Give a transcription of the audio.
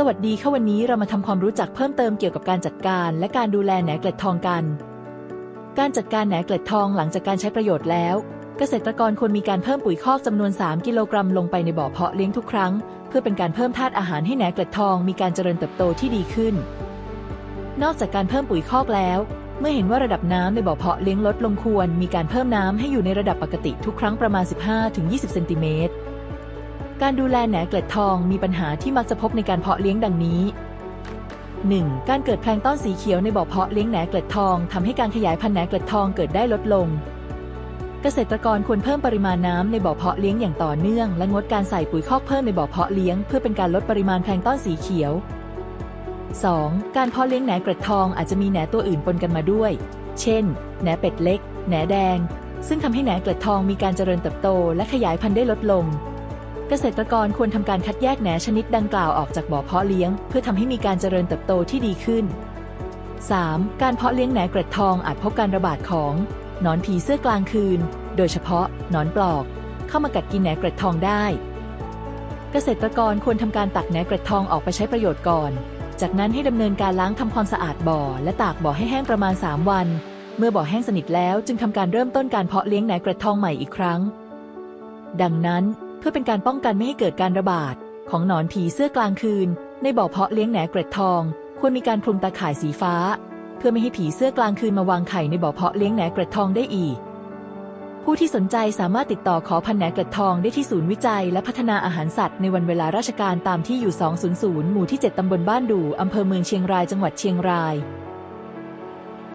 สวัสดีค่ะวันนี้เรามาทำความรู้จักเพิ่มเติมเกี่ยวกับการจัดการและการดูแลแหนเกล็ดทองกัน การจัดการแหนเกล็ดทองหลังจากการใช้ประโยชน์แล้ว เกษตรกรควรมีการเพิ่มปุ๋ยคอกจำนวน 3 กิโลกรัมลงไปในบ่อเพาะเลี้ยงทุกครั้ง เพื่อเป็นการเพิ่มธาตุอาหารให้แหนเกล็ดทองมีการเจริญเติบโตที่ดีขึ้น นอกจากการเพิ่มปุ๋ยคอกแล้ว เมื่อเห็นว่าระดับน้ำในบ่อเพาะเลี้ยงลดลงควร มีการเพิ่มน้ำให้อยู่ในระดับปกติทุกครั้งประมาณ 15-20 เซนติเมตร การดูแลแหนเกล็ดทองมีปัญหาที่มักจะพบในการเพาะเลี้ยงดังนี้ 1. การเกิดแพลงต้อนสีเขียวในบ่อเพาะเลี้ยงแหนเกล็ดทองทำให้การขยายพันธุ์แหนเกล็ดทองเกิดได้ลดลง เกษตรกรควรเพิ่มปริมาณน้ำในบ่อเพาะเลี้ยงอย่างต่อเนื่อง และงดการใส่ปุ๋ยคอกเพิ่มในบ่อเพาะเลี้ยงเพื่อเป็นการลดปริมาณแพลงต้อนสีเขียว 2. การเพาะเลี้ยงแหนเกล็ดทองอาจจะมีแหนตัวอื่นปนกันมาด้วย เช่น แหนเป็ดเล็ก แหนแดง ซึ่งทำให้แหนเกล็ดทองมีการเจริญเติบโต และขยายพันธุ์ได้ลดลง เกษตรกรควรทำการคัดแยกแหนชนิดดังกล่าวออกจากบ่อเพาะเลี้ยง เพื่อทำให้มีการเจริญเติบโตที่ดีขึ้น 3. การเพาะเลี้ยงแหนเกล็ดทองอาจพบการระบาดของหนอนผีเสื้อกลางคืน โดยเฉพาะหนอนปลอก เข้ามากัดกินแหนเกล็ดทองได้ เกษตรกรควรทำการตักแหนเกล็ดทองออกไปใช้ประโยชน์ก่อน จากนั้นให้ดำเนินการล้างทำความสะอาดบ่อ และตากบ่อให้แห้งประมาณ 3 วัน เมื่อบ่อแห้งสนิทแล้วจึงทำการเริ่มต้นการเพาะเลี้ยงแหนเกล็ดทองใหม่อีกครั้ง ดังนั้น เพื่อเป็นการป้องกันไม่ให้เกิดการระบาด ของหนอนผีเสื้อกลางคืน ในบ่อเพาะเลี้ยงแหนเกล็ดทอง ควรมีการคลุมตาข่ายสีฟ้า เพื่อไม่ให้ผีเสื้อกลางคืนมาวางไข่ในบ่อเพาะเลี้ยงแหนเกล็ดทองได้อีก ผู้ที่สนใจสามารถติดต่อขอพันธุ์แหนเกล็ดทองได้ที่ศูนย์วิจัย และพัฒนาอาหารสัตว์ในวันเวลาราชการตามที่อยู่ 200 หมู่ที่ 7 ตำบลบ้านดู่อำเภอเมืองเชียงรายจังหวัดเชียงราย